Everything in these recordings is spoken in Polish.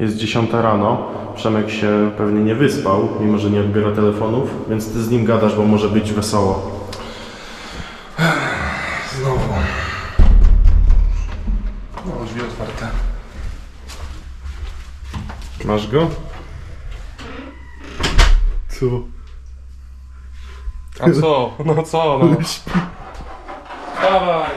Jest 10 rano, Przemek się pewnie nie wyspał, mimo że nie odbiera telefonów, więc ty z nim gadasz, bo może być wesoło. Znowu. O, drzwi otwarte. Masz go? Tu. A co? No co, no. Dawaj.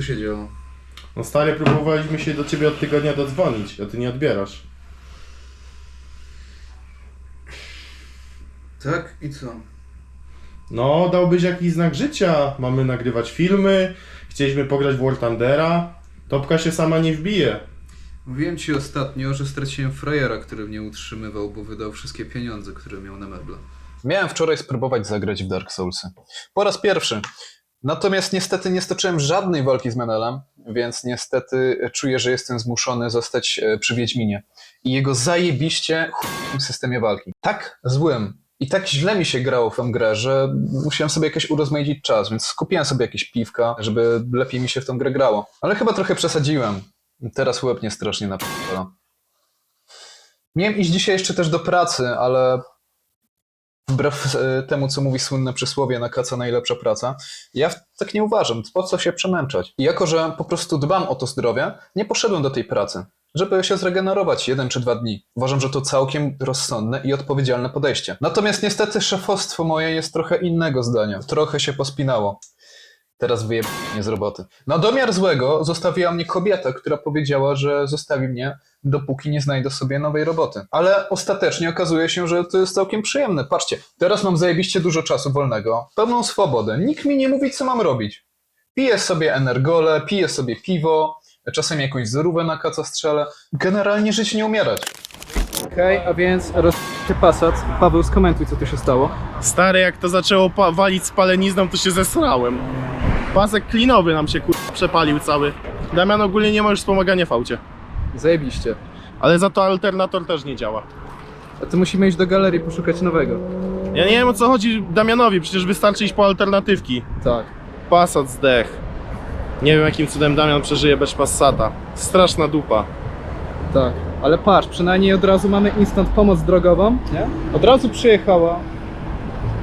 Co się działo? No stary, próbowaliśmy się do ciebie od tygodnia dodzwonić, a ty nie odbierasz. Tak? I co? No, dałbyś jakiś znak życia. Mamy nagrywać filmy, chcieliśmy pograć w War Thundera. Topka się sama nie wbije. Mówiłem ci ostatnio, że straciłem frajera, który mnie utrzymywał, bo wydał wszystkie pieniądze, które miał na meble. Miałem wczoraj spróbować zagrać w Dark Soulsy. Po raz pierwszy. Natomiast niestety nie stoczyłem żadnej walki z Menelem, więc niestety czuję, że jestem zmuszony zostać e, przy Wiedźminie i jego zajebiście chujowym systemie walki. Tak złym i tak źle mi się grało w tę grę, że musiałem sobie jakoś urozmaicić czas, więc skupiłem sobie jakieś piwka, żeby lepiej mi się w tą grę grało. Ale chyba trochę przesadziłem. Teraz łeb mnie strasznie napierdala. Miałem iść dzisiaj jeszcze też do pracy, ale wbrew e, temu, co mówi słynne przysłowie, na kaca najlepsza praca, ja tak nie uważam. Po co się przemęczać? I jako, że po prostu dbam o to zdrowie, nie poszedłem do tej pracy, żeby się zregenerować jeden czy dwa dni. Uważam, że to całkiem rozsądne i odpowiedzialne podejście. Natomiast niestety szefostwo moje jest trochę innego zdania. Trochę się pospinało. Teraz wyjeb mnie z roboty. Na domiar złego zostawiła mnie kobieta, która powiedziała, że zostawi mnie, dopóki nie znajdę sobie nowej roboty. Ale ostatecznie okazuje się, że to jest całkiem przyjemne. Patrzcie, teraz mam zajebiście dużo czasu wolnego, pełną swobodę. Nikt mi nie mówi, co mam robić. Piję sobie energole, piję sobie piwo, czasem jakąś zerówę na kaca strzelę. Generalnie żyć nie umierać. Okej, a więc roz... Passat. Paweł, skomentuj, co tu się stało. Stary, jak to zaczęło pa- walić spalenizną, to się zesrałem. Pasek klinowy nam się kur... przepalił cały. Damian ogólnie nie ma już wspomagania w aucie. Zajebiście. Ale za to alternator też nie działa. A to musimy iść do galerii poszukać nowego. Ja nie wiem o co chodzi Damianowi, przecież wystarczy iść po alternatywki. Tak. Passat zdech. Nie wiem jakim cudem Damian przeżyje bez Passata. Straszna dupa. Tak. Ale patrz, przynajmniej od razu mamy instant pomoc drogową, nie? Od razu przyjechała.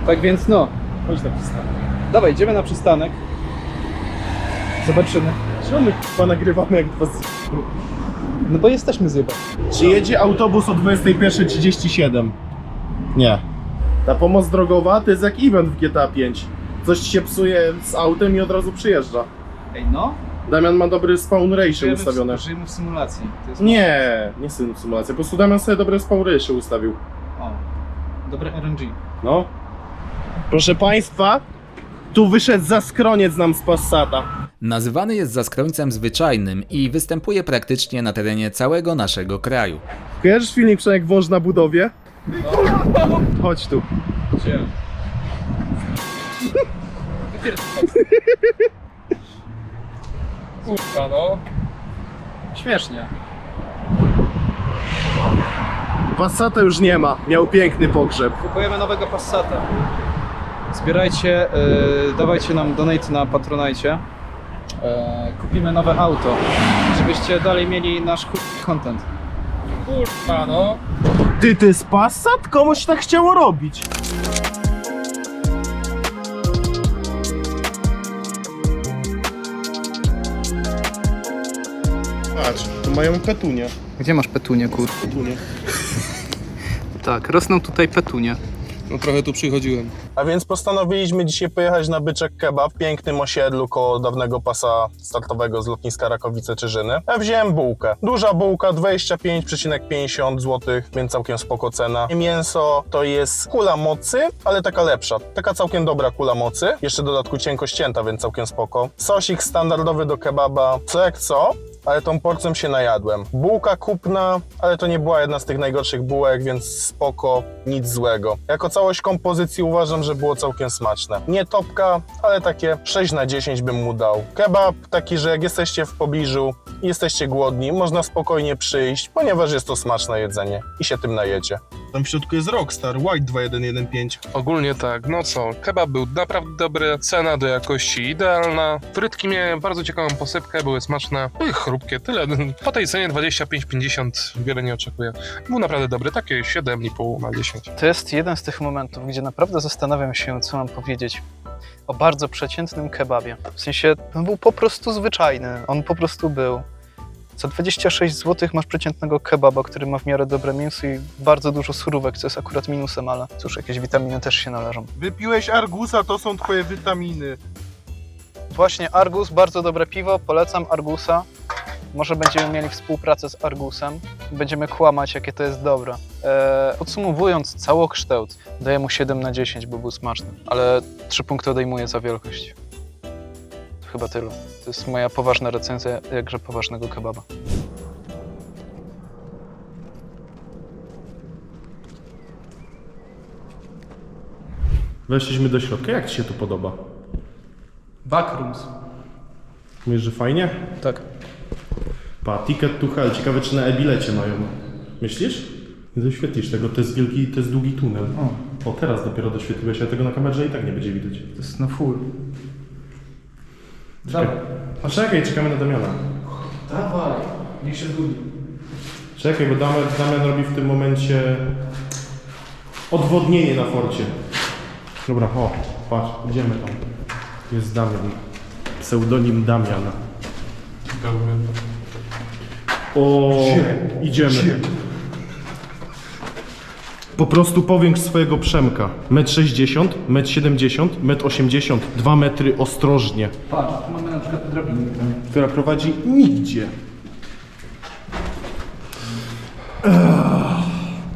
Tak więc no. Chodź na przystanek. Dawaj, idziemy na przystanek. Zobaczymy. Czemu my k***a nagrywamy jak dwa z... No bo jesteśmy zjebani. Czy jedzie autobus o 21.37? Nie. Ta pomoc drogowa to jest jak event w GTA 5. Coś ci się psuje z autem i od razu przyjeżdża. Ej, no. Damian ma dobry spawn ratio ustawione. W, żyjemy w symulacji. To jest... Nie, nie sym- symulacja. Po prostu Damian sobie dobre spawn ratio ustawił. O. Dobre RNG. No. Proszę Państwa, tu wyszedł zaskroniec nam z Passata. Nazywany jest zaskrońcem zwyczajnym i występuje praktycznie na terenie całego naszego kraju. Kojarzysz filmik Przemek Wąż na budowie? Chodź tu. Kurwa, no. Śmiesznie. Passata już nie ma. Miał piękny pogrzeb. Kupujemy nowego Passata. Zbierajcie, yy, dawajcie nam donate na Patronite. Yy, kupimy nowe auto, żebyście dalej mieli nasz chuj content. Kurwa, no. Ty, to jest Passat? Komuś tak chciało robić. Patrz, tu mają petunie. Gdzie masz petunie, kur? petunie. Tak, rosną tutaj petunie. No trochę tu przychodziłem. A więc postanowiliśmy dzisiaj pojechać na Byczek Kebab w pięknym osiedlu koło dawnego pasa startowego z lotniska Rakowice-Czyżyny. Ja wziąłem bułkę. Duża bułka, 25,50 zł, więc całkiem spoko cena. Mięso to jest kula mocy, ale taka lepsza. Taka całkiem dobra kula mocy. Jeszcze w dodatku cienko ścięta, więc całkiem spoko. Sosik standardowy do kebaba, co jak co, ale tą porcją się najadłem. Bułka kupna, ale to nie była jedna z tych najgorszych bułek, więc spoko, nic złego. Jako całość kompozycji uważam, że było całkiem smaczne. Nie topka, ale takie 6 na 10 bym mu dał. Kebab taki, że jak jesteście w pobliżu i jesteście głodni, można spokojnie przyjść, ponieważ jest to smaczne jedzenie i się tym najecie. Tam w środku jest Rockstar White 2115. Ogólnie tak, no co, kebab był naprawdę dobry, cena do jakości idealna, frytki miałem bardzo ciekawą posypkę, były smaczne, no tyle. Po tej cenie 25-50 wiele nie oczekuję. Był naprawdę dobry, takie 7,5 na 10. To jest jeden z tych momentów, gdzie naprawdę zastanawiam się, co mam powiedzieć o bardzo przeciętnym kebabie. W sensie, on był po prostu zwyczajny, on po prostu był. Za 26 zł masz przeciętnego kebaba, który ma w miarę dobre mięso i bardzo dużo surówek, co jest akurat minusem, ale cóż, jakieś witaminy też się należą. Wypiłeś Argusa, to są twoje witaminy. Właśnie Argus, bardzo dobre piwo, polecam Argusa. Może będziemy mieli współpracę z Argusem. Będziemy kłamać, jakie to jest dobre. Eee, podsumowując całokształt, daję mu 7 na 10, bo był smaczny. Ale 3 punkty odejmuję za wielkość. To chyba tyle. To jest moja poważna recenzja jakże poważnego kebaba. Weszliśmy do środka. Jak Ci się tu podoba? Backrooms. Mówisz, że fajnie? Tak. Pa, ticket to hell. Ciekawe, czy na e-bilecie mają. Myślisz? Nie doświetlisz tego. To jest wielki, to jest długi tunel. O, teraz dopiero doświetliłeś, ale tego na kamerze i tak nie będzie widać. To jest na full. Czekaj. A czekaj, czekamy na Damiana. Dawaj, niech się zgubi. Czekaj, bo Damian, Damian robi w tym momencie odwodnienie na forcie. Dobra, o, patrz, idziemy tam. Jest Damian. Pseudonim Damiana. O, idziemy. Po prostu powiększ swojego Przemka. 1,60 m, 1,70 m, 1,80 m, 2 metry ostrożnie. Patrz, tu mamy na przykład drabinę. Która prowadzi nigdzie.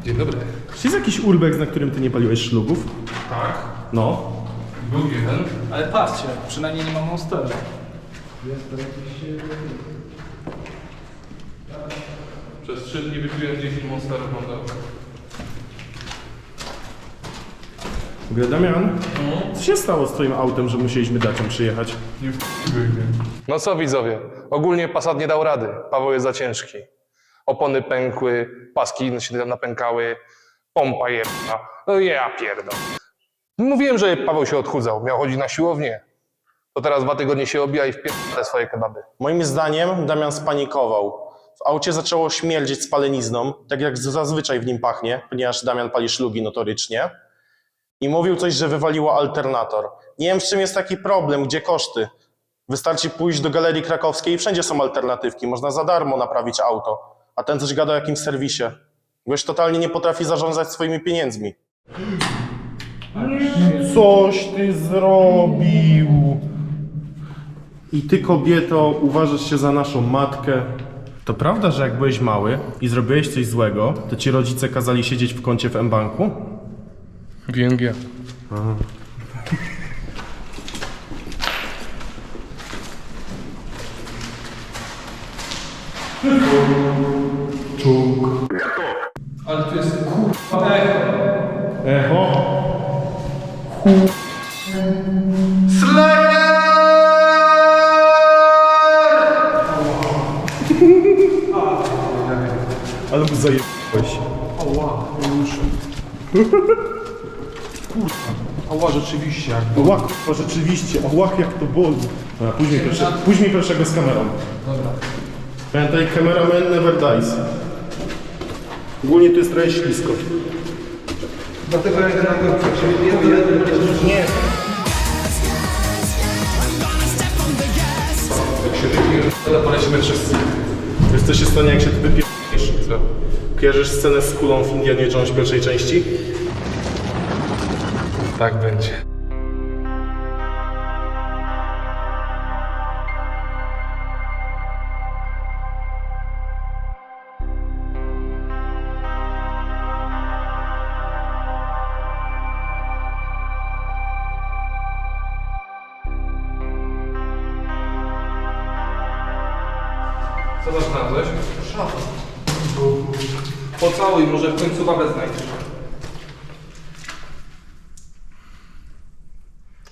Dzień dobry. Czy jest jakiś urbex, na którym ty nie paliłeś szlugów? Tak, No. był jeden. Ale patrzcie, przynajmniej nie mam monstera. Przez 3 dni wypiłem 10 monsterów dole. W ogóle Damian, co się stało z twoim autem, że musieliśmy dacią przyjechać? No co widzowie, ogólnie Passat nie dał rady. Paweł jest za ciężki. Opony pękły, paski się napękały, pompa jedna. No ja pierdol. Mówiłem, że Paweł się odchudzał, miał chodzić na siłownię. To teraz dwa tygodnie się obija i wpierdala swoje kebaby. Moim zdaniem Damian spanikował. W aucie zaczęło śmierdzieć spalenizną, tak jak zazwyczaj w nim pachnie, ponieważ Damian pali szlugi notorycznie. I mówił coś, że wywaliło alternator. Nie wiem, z czym jest taki problem, gdzie koszty. Wystarczy pójść do galerii krakowskiej i wszędzie są alternatywki. Można za darmo naprawić auto. A ten coś gada o jakimś serwisie. Gość totalnie nie potrafi zarządzać swoimi pieniędzmi. Coś ty zrobił! I ty, kobieto, uważasz się za naszą matkę. To prawda, że jak byłeś mały i zrobiłeś coś złego, to ci rodzice kazali siedzieć w kącie w M-Banku? WNG. Czuk. Ała, rzeczywiście, jak Ała, kurwa, rzeczywiście, ała, jak to boli. Dobra, później, pierwsze, później pierwszego z kamerą. Dobra. Pamiętaj, cameraman never dies. Ogólnie tu jest trochę ślisko. Nie. polecimy wszyscy. Wiesz co się stanie, jak się tu wypierdolisz? Kojarzysz scenę z kulą w Indianie Jones pierwszej części? Tak będzie. Końcu babę znajdziesz.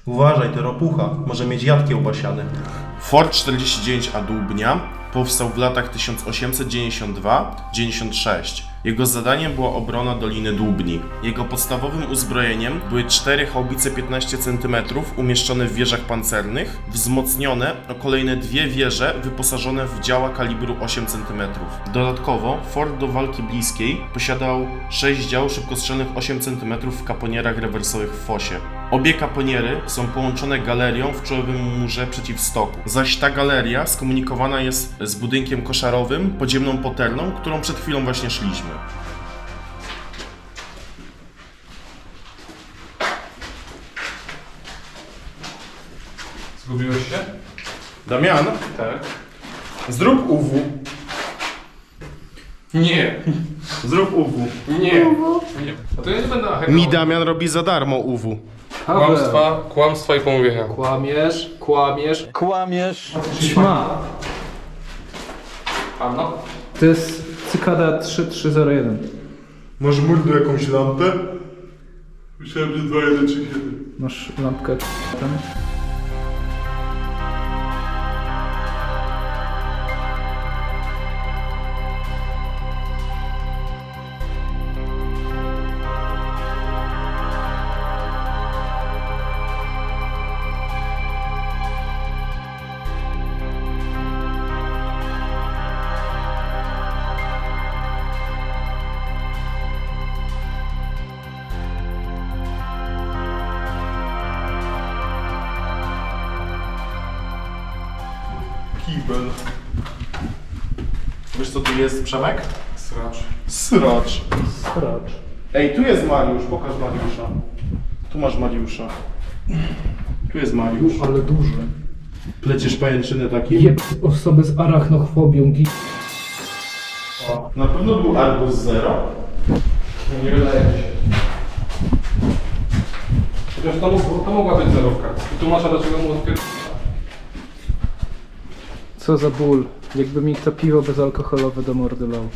Uważaj, to ropucha. Może mieć jad kiełbasiany. Fort 49A Dłubnia powstał w latach 1892-96. Jego zadaniem była obrona Doliny Dłubni. Jego podstawowym uzbrojeniem były cztery haubice 15 cm umieszczone w wieżach pancernych, wzmocnione o kolejne dwie wieże wyposażone w działa kalibru 8 cm. Dodatkowo fort do walki bliskiej posiadał 6 dział szybkostrzelnych 8 cm w kaponierach rewersowych w fosie. Obie kaponiery są połączone galerią w czołowym murze przeciwstoku, zaś ta galeria skomunikowana jest z budynkiem koszarowym, podziemną poterną, którą przed chwilą właśnie szliśmy. Zgubiłeś się? Damian, Tak. zrób UW. Nie. Zrób UW. Nie. nie. A to ja nie będę hakował. Mi Damian robi za darmo UW. Kłamstwa, kłamstwa i pomówienia. Kłamiesz, kłamiesz. Kłamiesz. Ćma. Anno? To jest cykada 3301. Masz mordu jakąś lampę? Myślałem, że 2, 1, 3, 7. Masz lampkę tam. Jest, Przemek? Sracz. Sracz. Stracz. Ej, tu jest Mariusz, pokaż Mariusza. Tu masz Mariusza. Tu jest Mariusz. Ale duży. Pleciesz pajęczynę taki? Jeb osoby z arachnofobią. gi- O, Na pewno był Arbus Zero. Nie wydaje mi się. Chociaż to, mógł, to mogła być zerówka. I tłumacza dlaczego mu odpier... Co za ból. Jakby mi kto piwo bezalkoholowe do mordy lał.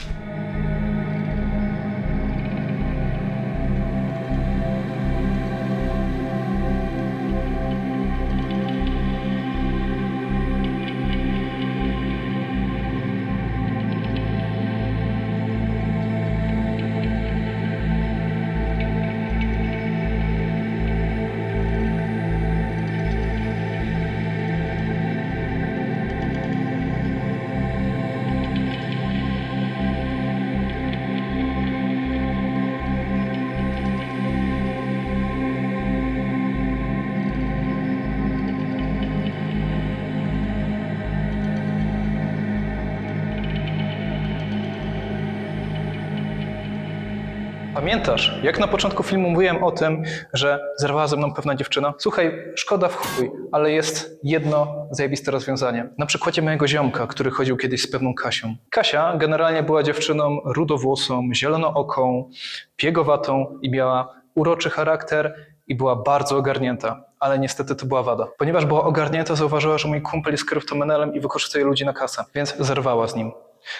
Pamiętasz, jak na początku filmu mówiłem o tym, że zerwała ze mną pewna dziewczyna? Słuchaj, szkoda w chuj, ale jest jedno zajebiste rozwiązanie. Na przykładzie mojego ziomka, który chodził kiedyś z pewną Kasią. Kasia generalnie była dziewczyną rudowłosą, zielonooką, piegowatą i miała uroczy charakter i była bardzo ogarnięta. Ale niestety to była wada. Ponieważ była ogarnięta, zauważyła, że mój kumpel jest kryptomenelem i wykorzystuje ludzi na kasę, więc zerwała z nim.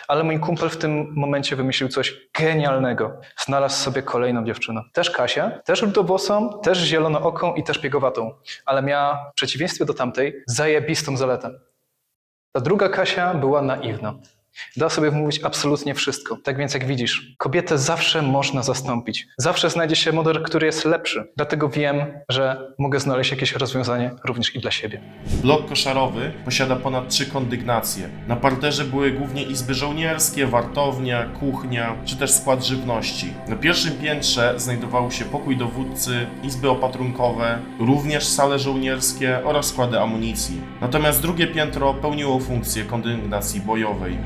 Ale mój kumpel w tym momencie wymyślił coś genialnego. Znalazł sobie kolejną dziewczynę. Też Kasię, też rudowłosą, też zielonooką i też piegowatą. Ale miała, w przeciwieństwie do tamtej, zajebistą zaletę. Ta druga Kasia była naiwna. Da sobie wmówić absolutnie wszystko. Tak więc jak widzisz, kobietę zawsze można zastąpić. Zawsze znajdzie się model, który jest lepszy. Dlatego wiem, że mogę znaleźć jakieś rozwiązanie również i dla siebie. Blok koszarowy posiada ponad trzy kondygnacje. Na parterze były głównie izby żołnierskie, wartownia, kuchnia, czy też skład żywności. Na pierwszym piętrze znajdował się pokój dowódcy, izby opatrunkowe, również sale żołnierskie oraz składy amunicji. Natomiast drugie piętro pełniło funkcję kondygnacji bojowej.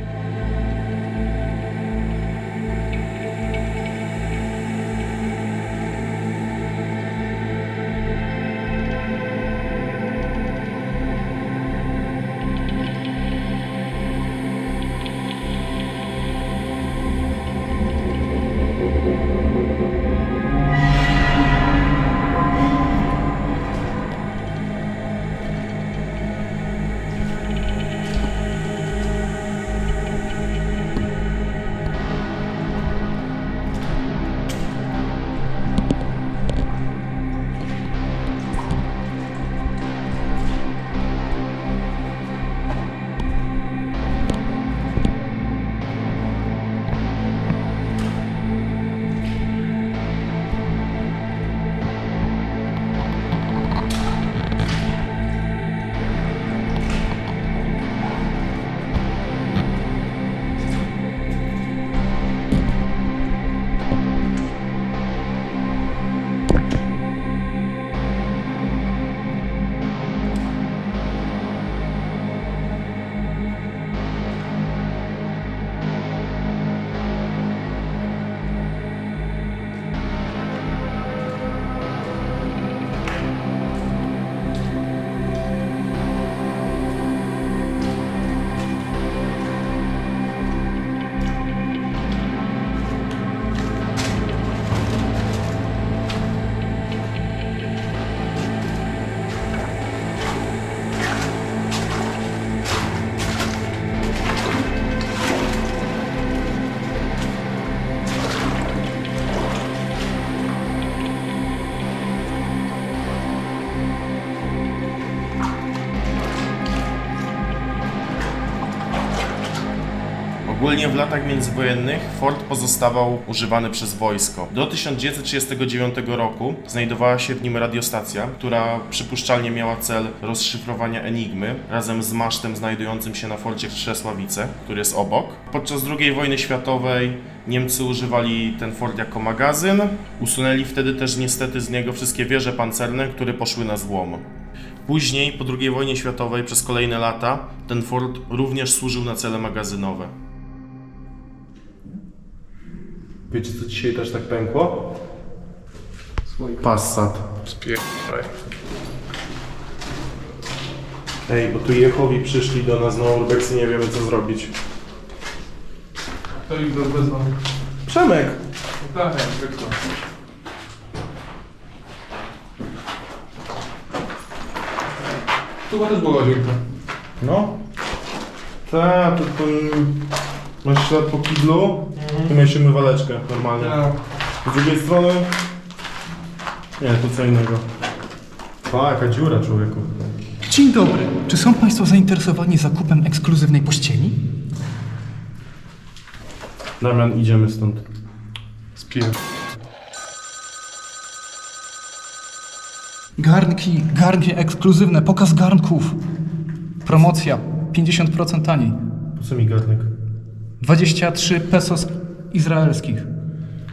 W latach międzywojennych Ford pozostawał używany przez wojsko. Do 1939 roku znajdowała się w nim radiostacja, która przypuszczalnie miała cel rozszyfrowania Enigmy razem z masztem znajdującym się na Forcie Krzesławice, który jest obok. Podczas II wojny światowej Niemcy używali ten Ford jako magazyn. Usunęli wtedy też niestety z niego wszystkie wieże pancerne, które poszły na złom. Później, po II wojnie światowej, przez kolejne lata, ten Ford również służył na cele magazynowe. Wiecie, co dzisiaj też tak pękło? Passat. Spierdaj. Ej, bo tu Jehowi przyszli do nas na Urbex i nie wiemy, co zrobić. To ich wezwał. Przemek! Tak, jak zwykle. Tu chyba też była łazienka. No. Tak, to ten... Masz ślad po kiblu, tu miałeś umywaleczkę normalnie. Z drugiej strony... Nie, to co innego. A, jaka dziura, człowieku. Dzień dobry. Czy są Państwo zainteresowani zakupem ekskluzywnej pościeli? Damian, idziemy stąd. Spier... Garnki, garnki ekskluzywne, pokaz garnków. Promocja 50% taniej. Po co mi garnek? 23 pesos izraelskich.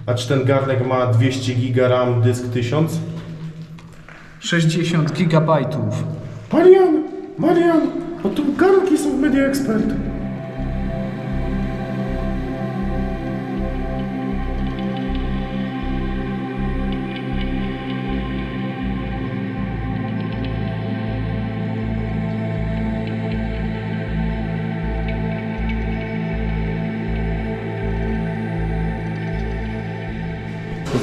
A czy ten garnek ma 200 giga RAM, dysk 1000? 60 gigabajtów. Marian! Marian! Bo tu garnki są w Media Expert.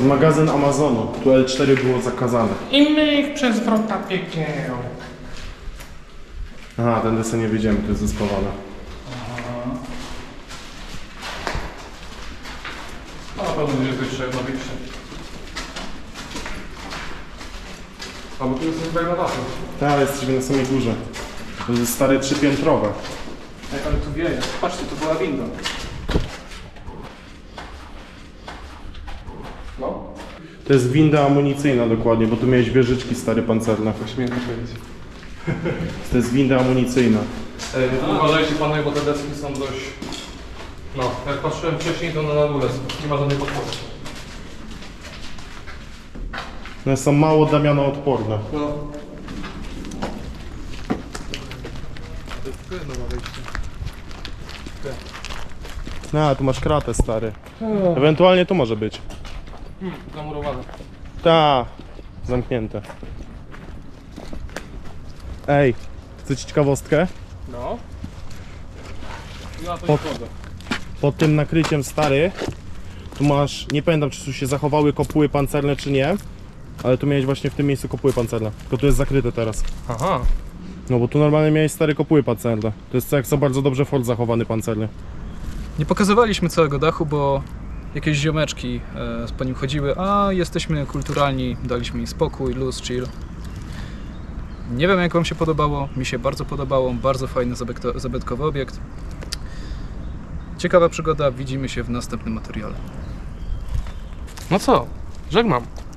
Magazyn Amazonu. Tu L4 było zakazane. I my ich przez wrota piekieł. Aha, tędy sobie nie wyjdziemy, to jest zespawane. A na pewno będzie to jeszcze jedno większe. A bo tu jest chyba na dachu. Tak, jesteśmy na samej górze. To jest stare trzypiętrowe. Ej, ale tu wieje. Patrzcie, to była winda. To jest winda amunicyjna dokładnie, bo tu miałeś wieżyczki stare pancerne. śmiem to powiedzieć. To jest winda amunicyjna. Ej, no to uważajcie panowie, bo te deski są dość... No, jak patrzyłem wcześniej, to na dole są. Nie ma żadnej podpory. One są mało Damiano odporne. No. No, tu masz kratę stary. Ewentualnie tu może być. Zamurowane. Ta, zamknięte. Ej, chcecie ciekawostkę? No. Ja to Pod- nie wchodzę. Pod tym nakryciem stary, tu masz, nie pamiętam czy tu się zachowały kopuły pancerne czy nie, ale tu miałeś właśnie w tym miejscu kopuły pancerne. Tylko tu jest zakryte teraz. Aha. No bo tu normalnie miałeś stare kopuły pancerne. To jest jak co bardzo dobrze Ford zachowany pancerny. Nie pokazywaliśmy całego dachu, bo jakieś ziomeczki e, po nim chodziły, a jesteśmy kulturalni, daliśmy im spokój, luz, chill. Nie wiem jak Wam się podobało, mi się bardzo podobało, bardzo fajny zabytko- zabytkowy obiekt. Ciekawa przygoda, widzimy się w następnym materiale. No co? Żegnam.